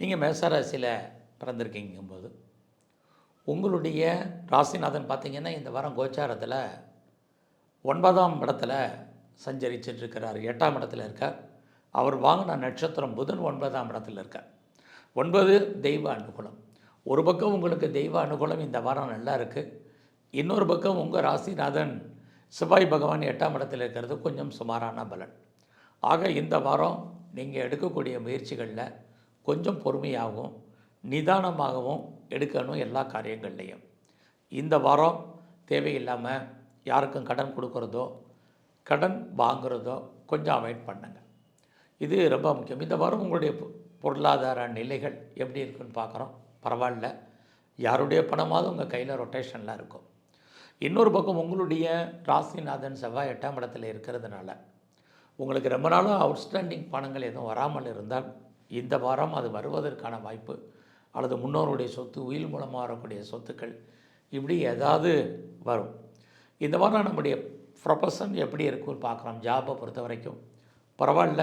நீங்கள் மேசராசியில் பிறந்திருக்கீங்கும்போது உங்களுடைய ராசிநாதன் பார்த்தீங்கன்னா இந்த வாரம் கோச்சாரத்தில் ஒன்பதாம் இடத்துல சஞ்சரிச்சிட்ருக்கிறார் எட்டாம் இடத்துல இருக்கார். அவர் வாங்கின நட்சத்திரம் புதன் ஒன்பதாம் இடத்துல இருக்கார். ஒன்பது தெய்வ அனுகூலம். ஒரு பக்கம் உங்களுக்கு தெய்வ அனுகூலம் இந்த வாரம் நல்லா இருக்குது இன்னொரு பக்கம் உங்கள் ராசிநாதன் சிவாய் பகவான் எட்டாம் இடத்துல இருக்கிறது கொஞ்சம் சுமாரான பலன். ஆக இந்த வாரம் நீங்கள் எடுக்கக்கூடிய முயற்சிகளில் கொஞ்சம் பொறுமையாகவும் நிதானமாகவும் எடுக்கணும் எல்லா காரியங்கள்லையும். இந்த வாரம் தேவையில்லாமல் யாருக்கும் கடன் கொடுக்குறதோ கடன் வாங்குறதோ கொஞ்சம் அவாய்ட் பண்ணுங்க. இது ரொம்ப முக்கியம். இந்த வாரம் உங்களுடைய பொ- பொருளாதார நிலைகள் எப்படி இருக்குன்னு பார்க்குறோம். பரவாயில்ல. யாருடைய பணமாவது உங்கள் கையில் ரொட்டேஷனில் இருக்கும். இன்னொரு பக்கம் உங்களுடைய ராசிநாதன் செவ்வாய் எட்டாம் இடத்துல இருக்கிறதுனால உங்களுக்கு ரொம்ப நாளும் அவுட்ஸ்டாண்டிங் பணங்கள் எதுவும் வராமல் இருந்தால் இந்த வாரம் அது வருவதற்கான வாய்ப்பு அல்லது முன்னோருடைய சொத்து உயில் மூலமாக வரக்கூடிய சொத்துக்கள் இப்படி ஏதாவது வரும். இந்த வாரம் நம்முடைய ப்ரொஃபஷன் எப்படி இருக்கும்னு பார்க்குறோம் ஜாபை பொறுத்த வரைக்கும். பரவாயில்ல.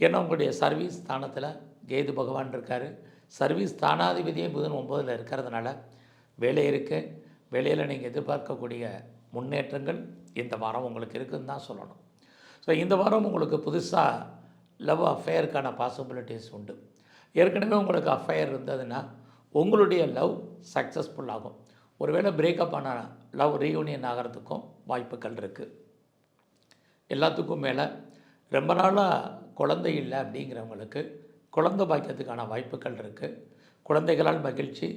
ஏன்னா உங்களுடைய சர்வீஸ் ஸ்தானத்தில் கேது பகவான் இருக்கார். சர்வீஸ் ஸ்தானாதிபதியே புதன் ஒம்பதில் இருக்கிறதுனால வேலை இருக்குது வேலையில் நீங்கள் எதிர்பார்க்கக்கூடிய முன்னேற்றங்கள் இந்த வாரம் உங்களுக்கு இருக்குன்னு தான் சொல்லணும். ஸோ இந்த வாரம் உங்களுக்கு புதுசாக லவ் அஃபேருக்கான பாசிபிலிட்டிஸ் உண்டு. ஏற்கனவே உங்களுக்கு அஃபேர் இருந்ததுன்னா உங்களுடைய லவ் சக்ஸஸ்ஃபுல் ஆகும். ஒருவேளை பிரேக்கப் ஆன லவ் ரீயூனியன் ஆகிறதுக்கும் வாய்ப்புகள் இருக்குது எல்லாத்துக்கும் மேலே ரொம்ப நாளாக குழந்தை இல்லை அப்படிங்கிறவங்களுக்கு குழந்தை பாக்கியத்துக்கான வாய்ப்புகள் இருக்குது குழந்தைகளால் மகிழ்ச்சி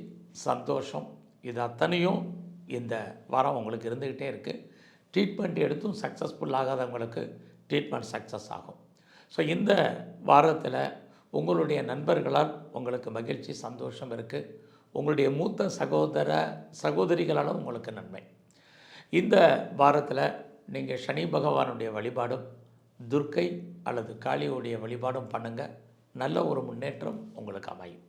சந்தோஷம் இது அத்தனையும் இந்த வாரம் உங்களுக்கு இருந்துக்கிட்டே இருக்குது ட்ரீட்மெண்ட் எடுத்தும் சக்ஸஸ்ஃபுல் ஆகாதவங்களுக்கு ட்ரீட்மெண்ட் சக்ஸஸ் ஆகும். ஸோ இந்த வாரத்தில் உங்களுடைய நண்பர்களால் உங்களுக்கு மகிழ்ச்சி சந்தோஷம் இருக்குது உங்களுடைய மூத்த சகோதர சகோதரிகளாலும் உங்களுக்கு நன்மை. இந்த வாரத்தில் நீங்கள் சனி பகவானுடைய வழிபாடும் துர்க்கை அல்லது காளியுடைய வழிபாடும் பண்ணுங்கள் நல்ல ஒரு முன்னேற்றம் உங்களுக்கு அமையும்.